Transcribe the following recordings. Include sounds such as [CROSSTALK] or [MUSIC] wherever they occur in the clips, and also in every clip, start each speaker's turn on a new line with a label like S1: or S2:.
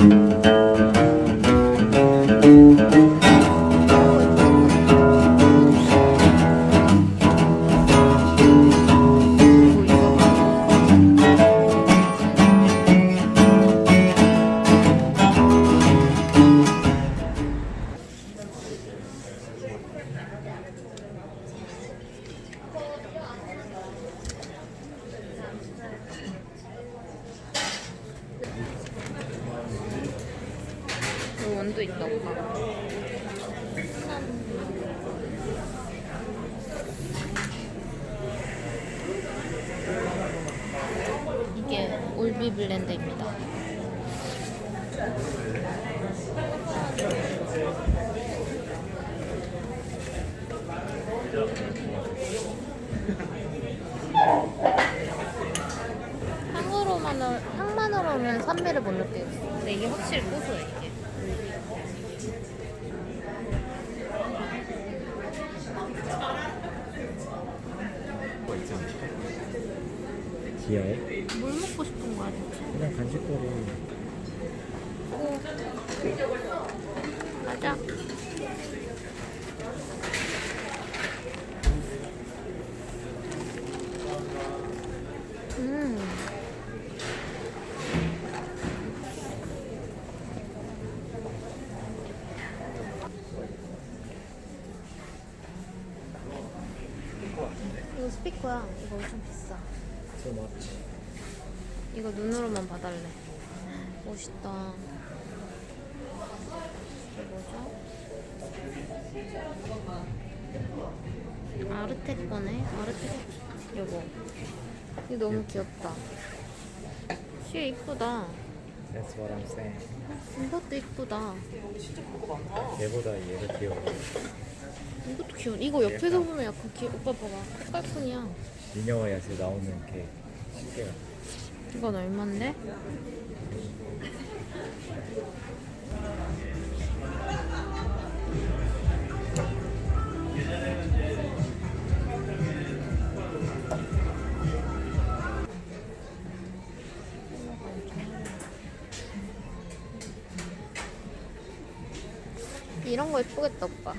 S1: 여기 올비 블렌드입니다. [LAUGHS] 향으로만 향만으로는 산미를 못 느끼겠어. 근데 이게 확실히 고소해 이게.
S2: 뭐 있잖아. 기아에
S1: 뭘 먹고 싶은 거야 대체?
S2: 그냥 간식거리.
S1: 오. 가자. 음. 이거 스피커야. 이거 엄청 비싸.
S2: So much.
S1: 이거 눈으로만 봐달래. 멋있다. 이게 뭐죠? 아르텍 거네. 아르텍 여보. 이거 너무 귀엽다. 시에 이쁘다.
S2: That's what I'm saying.
S1: 이것도 이쁘다.
S2: 얘보다 얘가 귀여워.
S1: 이것도 귀여워. 이거 옆에서 보면 약간 귀 오빠 봐봐. 색깔뿐이야.
S2: 미녀와 야수 나오는 게 시계가.
S1: 이건 얼만데? 이런 거 예쁘겠다 오빠.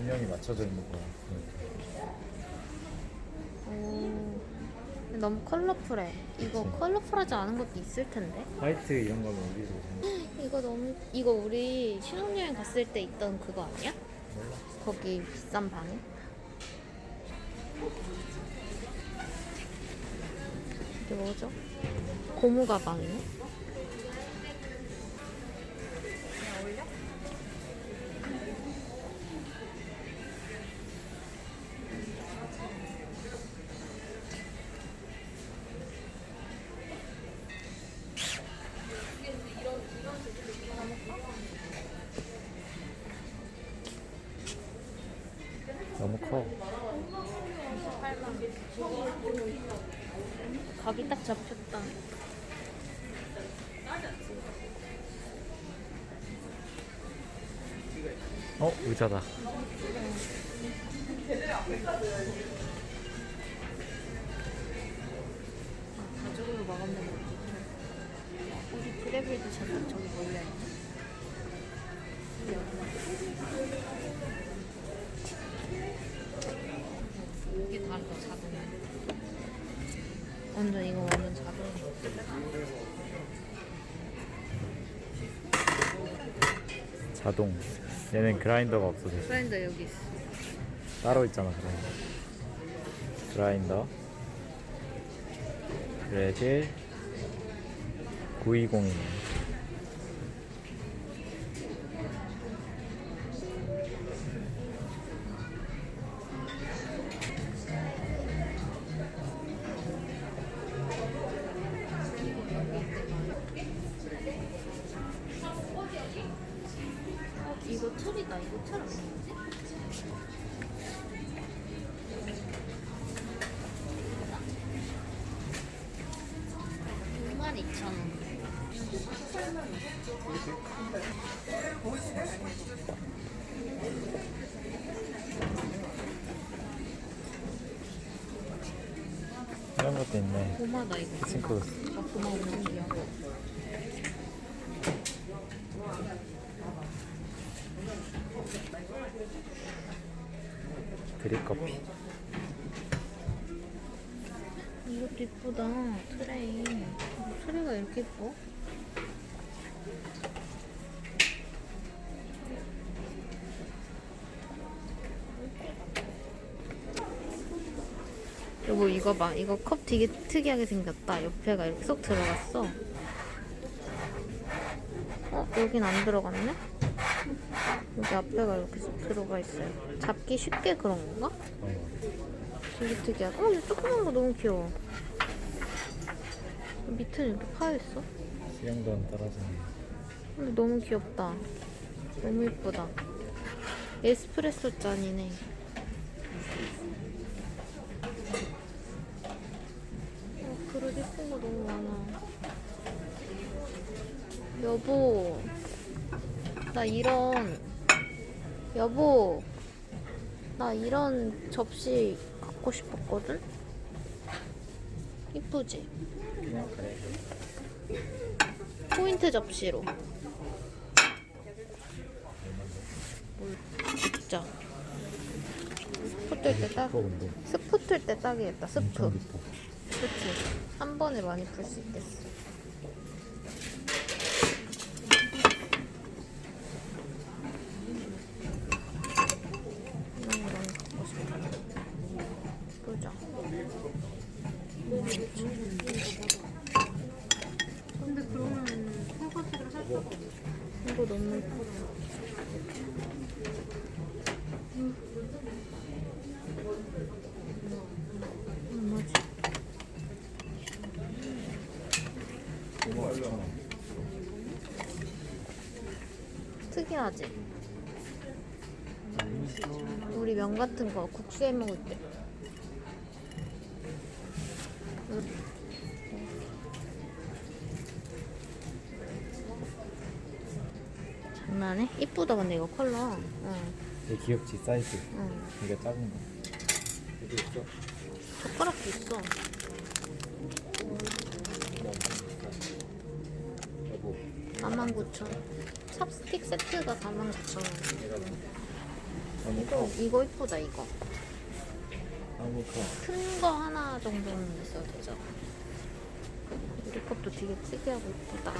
S2: 균형이 맞춰져 있는 거야.
S1: 오, 근데 너무 컬러풀해. 이거
S2: 그치.
S1: 컬러풀하지 않은 것도 있을 텐데.
S2: 화이트 이런 거는 우리도 잘
S1: 이거 너무 이거 우리 신혼여행 갔을 때 있던 그거 아니야?
S2: 몰라.
S1: 거기 비싼 방에? 이게 뭐죠? 고무 가방이네.
S2: 커.
S1: 각이 딱 잡혔다.
S2: 어 의자다.
S1: 아, 가죽으로 막았는 거 우리 그래블도 잠깐 저기 몰려 완전 이거 완전 자동.
S2: 자동. 얘는 그라인더가 없어져. 있어.
S1: 그라인더 여기 있어.
S2: 따로 있잖아 그라인더. 그라인더. 레질 920이네.
S1: 소시지가 이거처럼 있지? 이런
S2: 것도 있네
S1: 고마다 이거.
S2: 싱크로스.
S1: 아, 고마워. 귀여워. 이뻐? 여보 이거 봐. 이거 컵 되게 특이하게 생겼다. 옆에가 이렇게 쏙 들어갔어. 어? 여긴 안 들어갔네? 여기 앞에가 이렇게 쏙 들어가 있어요. 잡기 쉽게 그런 건가?
S2: 어.
S1: 되게 특이하다. 어, 이 조그만 거 너무 귀여워. 밑에는 이렇게 파여있어?
S2: 수영돈 떨어지네.
S1: 근데 너무 귀엽다. 너무 예쁘다. 에스프레소 잔이네. 어, 그릇 예쁜 거 너무 많아. 여보, 나 이런, 여보, 나 이런 접시 갖고 싶었거든? 이쁘지?
S2: 그냥 그래.
S1: 포인트 접시로. 진짜. 스프 뜰때 딱. 스프 틀때 딱이겠다, 스프. 그치? 한 번에 많이 풀 수 있겠어. 이런 거 너무 갖고 싶어. 보자.
S3: 근데 그러면 설거지를 할 수가 없어.
S1: 이거 너무 예쁘다. 얼마지? 특이하지? 우리 면 같은 거 국수 해 먹을 때. 장난해? 이쁘다 근데 이거 컬러. 응,
S2: 되게 귀엽지 사이즈.
S1: 응.
S2: 이게 작은 거. 여기 있어.
S1: 젓가락도 있어.
S2: 여보.
S1: 49,000원. 찹스틱 세트가 49,000원.
S2: 너무
S1: 이거,
S2: 커.
S1: 이거 이쁘다, 이거. 큰 거 하나 정도는 있어도 되죠. 우리 컵도 되게 특이하고 이쁘다.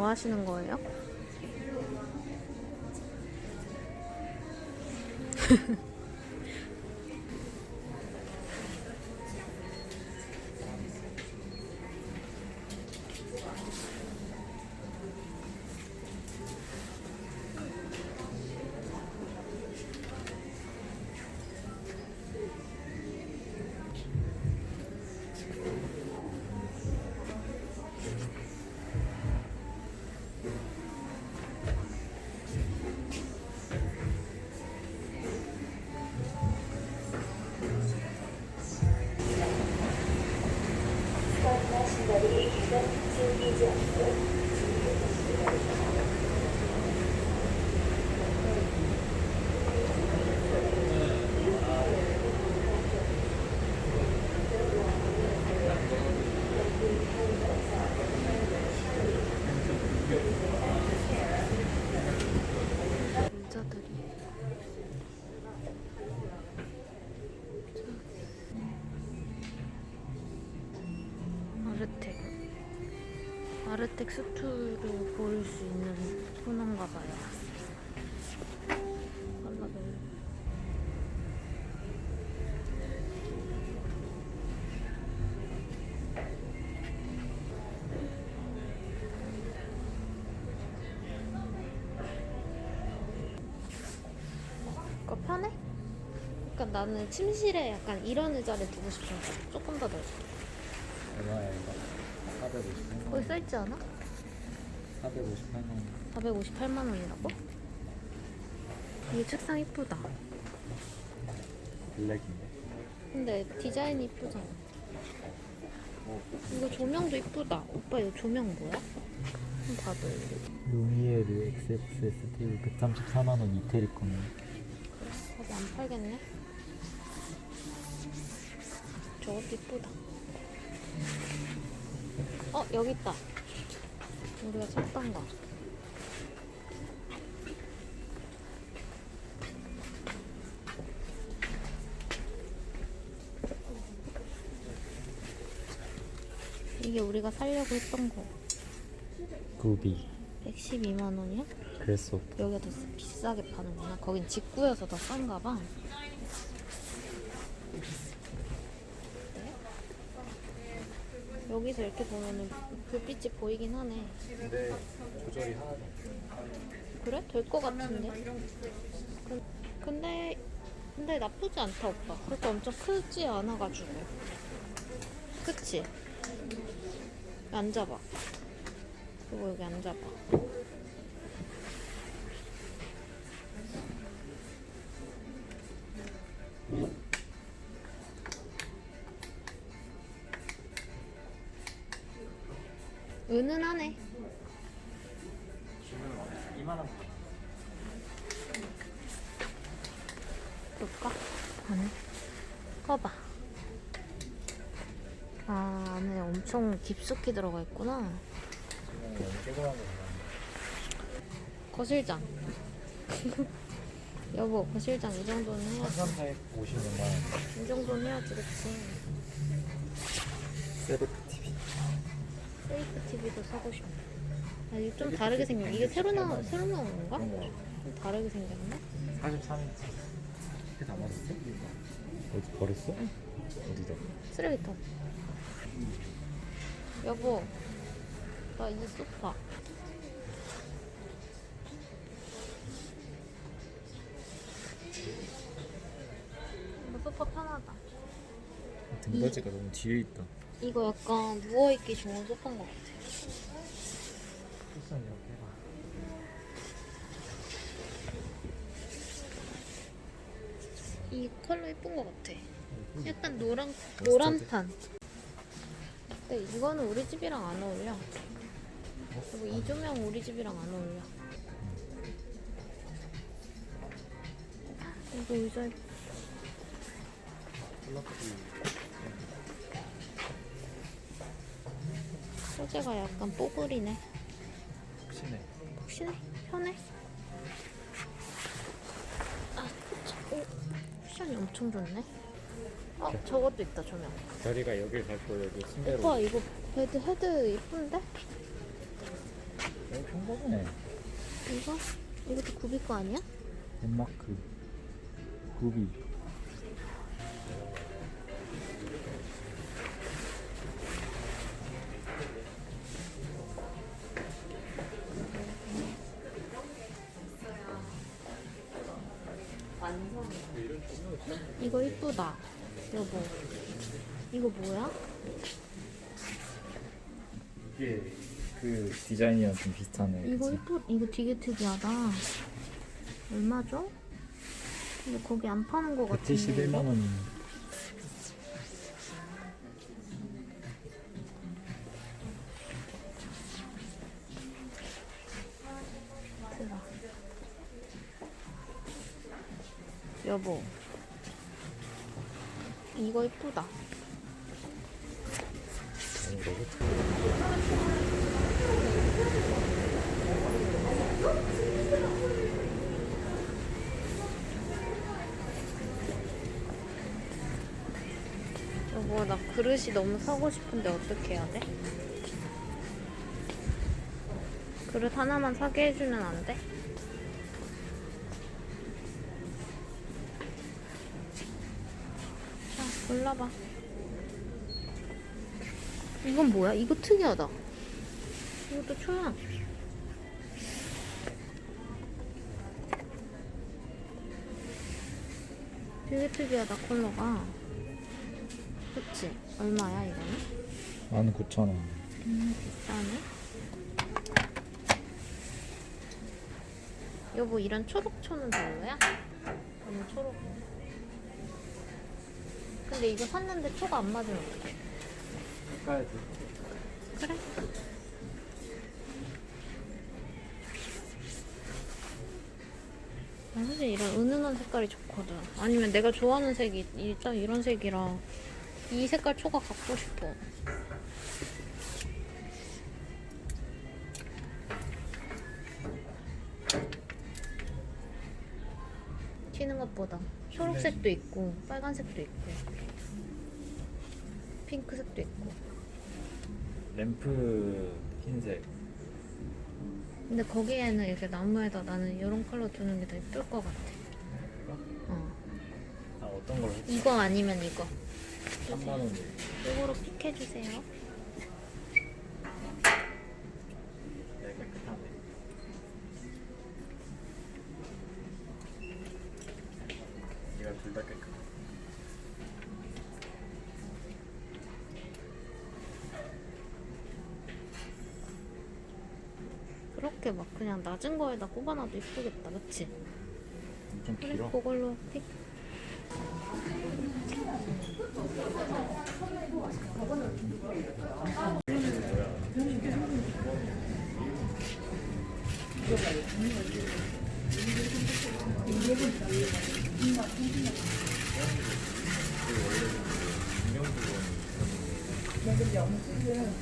S1: 뭐 하시는 거예요? [LAUGHS] 아르텍. 아르텍 수트를 보일 수 있는 코너인가 봐요. 나는 침실에 약간 이런 의자를 두고 싶은데 조금 더 넓어?
S2: 458만
S1: 거기 써있지 않아?
S2: 458만 원.
S1: 458만 원이라고? 이 책상 이쁘다.
S2: 블랙인데.
S1: 근데 디자인이 이쁘잖아. 이거 조명도 이쁘다. 오빠 이거 조명 뭐야? 한번 봐볼래?
S2: 루미에르 XXS 테이블 134만 원 이태리 거네.
S1: 거기 안 팔겠네? 저것도 이쁘다. 어, 여기 있다. 우리가 찾던 거. 이게 우리가 살려고 했던 거.
S2: 구비.
S1: 112만 원이야?
S2: 그랬어.
S1: 여기가 더 비싸게 파는구나. 거긴 직구여서 더 싼가 봐. 네? 여기서 이렇게 보면은 불빛이 보이긴 하네.
S2: 근데 조절이 하나도
S1: 그래? 될 것 같은데. 그- 근데 근데 나쁘지 않다 오빠. 그렇게 엄청 크지 않아가지고. 그치? 앉아봐. 그리고 여기 앉아봐. 은은하네.
S2: 이만한 거.
S1: 볼까? 안에 꺼봐. 아 안에 엄청 깊숙이 들어가 있구나.
S2: 거.
S1: 거실장. [LAUGHS] 여보 거실장 이 정도는 해야지.
S2: 3,450만 원.
S1: 이 정도는 해야지 그치?
S2: 세르프 TV.
S1: 세이프 TV도 사고 싶어. 아 이거 좀 다르게 생겼. 이게 새로 나 새로 나온 건가? 좀 다르게 생겼네.
S2: 43인치. 이렇게 담았었어? 어디 버렸어? 어디다?
S1: 쓰레기통. 여보, 나 이 소파. 소파 편하다.
S2: 등받이가 너무 뒤에 있다.
S1: 이거 약간 누워있기 좋은 소파인 것 같아.
S2: 쿠션 이렇게 해봐.
S1: 이 컬러 예쁜 것 같아. 약간 노란, 노란판. 근데 이거는 우리 집이랑 안 어울려. 그리고 이 조명 우리 집이랑 안 어울려. 이거 의자. 소재가 약간 뽀글이네.
S2: 혹시네.
S1: 푹신해? 편해? 아, 참, 오, 쿠션이 엄청 좋네. 어, 저것도 있다, 조명.
S2: 별이가 여길 갈거 여기 침대로.
S1: 오빠, 이거 베드 헤드 예쁜데?
S2: 너무 평범해.
S1: 이거? 이것도 구비 거 아니야?
S2: 덴마크. 구비.
S1: 이거 이쁘다. 여보. 이거 뭐야?
S2: 이게 그 디자인이랑 좀 비슷하네.
S1: 이거
S2: 그치?
S1: 이쁘, 이거 되게 특이하다. 얼마죠? 근데 거기 안 파는 거 같은데.
S2: 171만
S1: 이거?
S2: 원이.
S1: 들 이거
S2: 로봇.
S1: 여보, 나 그릇이 너무 사고 싶은데 어떻게 해야 돼? 그릇 하나만 사게 해주면 안 돼? 골라봐. 이건 뭐야? 이거 특이하다. 이것도 초야. 되게 특이하다, 컬러가. 그치? 얼마야, 이거는?
S2: 19,000원.
S1: 음, 비싸네. 여보 이런 초록초는 별로야? 너무 초록. 근데 이거 샀는데 초가 안 맞으면 어떡해?
S2: 까야지.
S1: 그래. 난 사실 이런 은은한 색깔이 좋거든. 아니면 내가 좋아하는 색이 일단 이런 색이라 이 색깔 초가 갖고 싶어. 튀는 것보다 초록색도 있고 빨간색도 있고 핑크색도 있고
S2: 램프 흰색.
S1: 근데 거기에는 이렇게 나무에다 나는 이런 컬러 두는 게 더 예쁠 것 같아. 어.
S2: 아 어떤 걸 했지?
S1: 이거 아니면 이거.
S2: 3만 원.
S1: 이거로 픽해주세요. 그렇게 막 그냥 낮은 거에다 꼽아놔도 예쁘겠다, 그치?
S2: 좀
S1: 그래,
S2: 길어.
S1: 그걸로 픽. 이건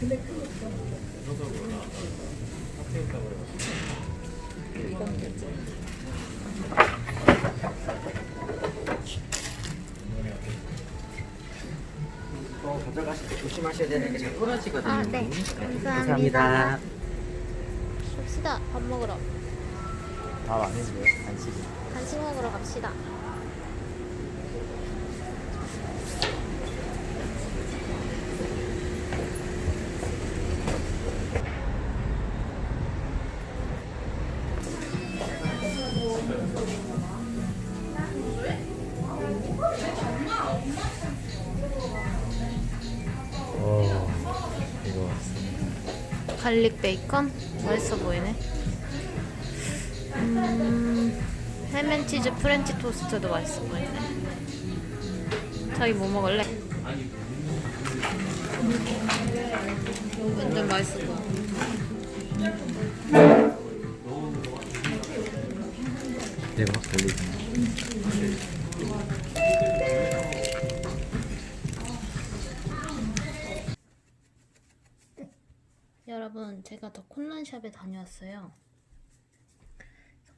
S1: 되
S4: 가져가실 때 조심하셔야 되는 게 잘 부러지거든요.
S1: 아, 네. 감사합니다.
S4: 감사합니다.
S1: 갑시다. 밥 먹으러.
S2: 밥 아닌데 간식이.
S1: 간식 먹으러 갑시다. 갈릭 베이컨? 맛있어 보이네. 음, 햄앤치즈 프렌치 토스트도 맛있어 보이네. 자기 뭐 먹을래? 완전 맛있어 보여.
S2: 대박 걸리네.
S1: 여러분, 제가 더 콘란샵에 다녀왔어요.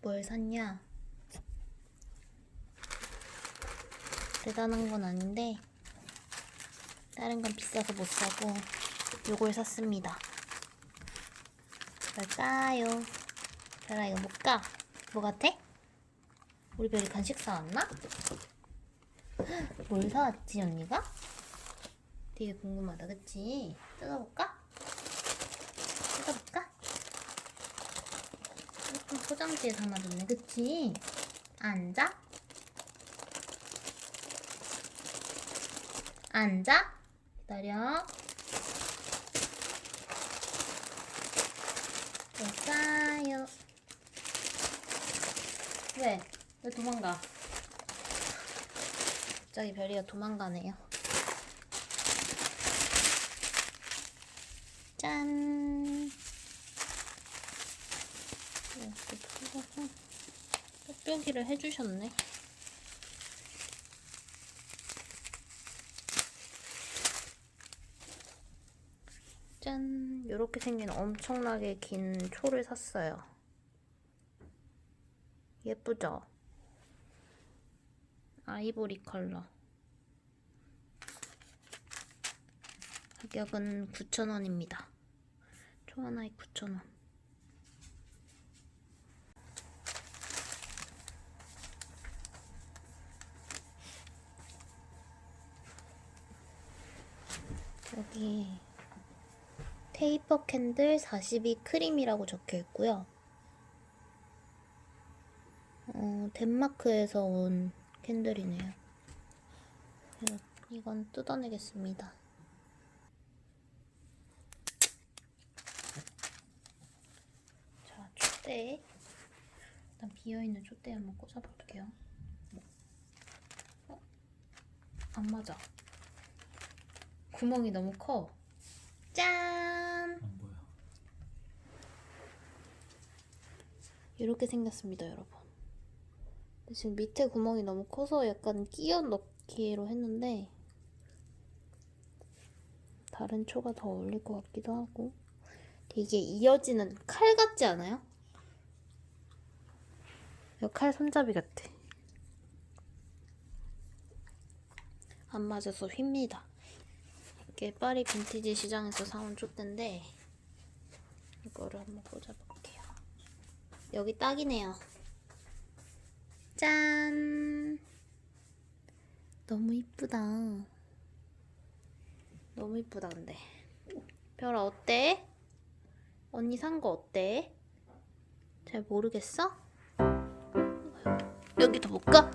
S1: 뭘 샀냐? 대단한 건 아닌데, 다른 건 비싸서 못 사고, 요걸 샀습니다. 뭘까요? 별아, 이거 뭘까? 뭐 같아? 우리 별이 간식 사왔나? 뭘 사왔지, 언니가? 되게 궁금하다, 그치? 뜯어볼까? 뜯어볼까? 예쁜 포장지에 담아줬네, 그치? 앉아? 앉아? 기다려. 뭘까요? 왜? 왜 도망가? 갑자기 별이가 도망가네요. 짠! 풀어서 뾱뾱이를 해주셨네. 짠! 이렇게 생긴 엄청나게 긴 초를 샀어요. 예쁘죠? 아이보리 컬러. 가격은 9,000원입니다. 초 하나에 9,000원. 여기 테이퍼 캔들 42 크림이라고 적혀 있고요. 어, 덴마크에서 온 캔들이네요. 그래서 이건 뜯어내겠습니다. 자, 초대. 일단 비어있는 촛대 한번 꽂아볼게요. 어? 안 맞아. 구멍이 너무 커. 짠!
S2: 안 보여.
S1: 이렇게 생겼습니다, 여러분. 근데 지금 밑에 구멍이 너무 커서 약간 끼워 넣기로 했는데 다른 초가 더 어울릴 것 같기도 하고 되게 이어지는 칼 같지 않아요? 칼 손잡이 같아. 안 맞아서 휩니다. 이게 파리 빈티지 시장에서 사온 촛대인데 이거를 한번 꽂아볼게요. 여기 딱이네요. 짠! 너무 이쁘다. 너무 이쁘다, 근데. 별아, 어때? 언니 산 거 어때? 잘 모르겠어? 여기 더 볼까?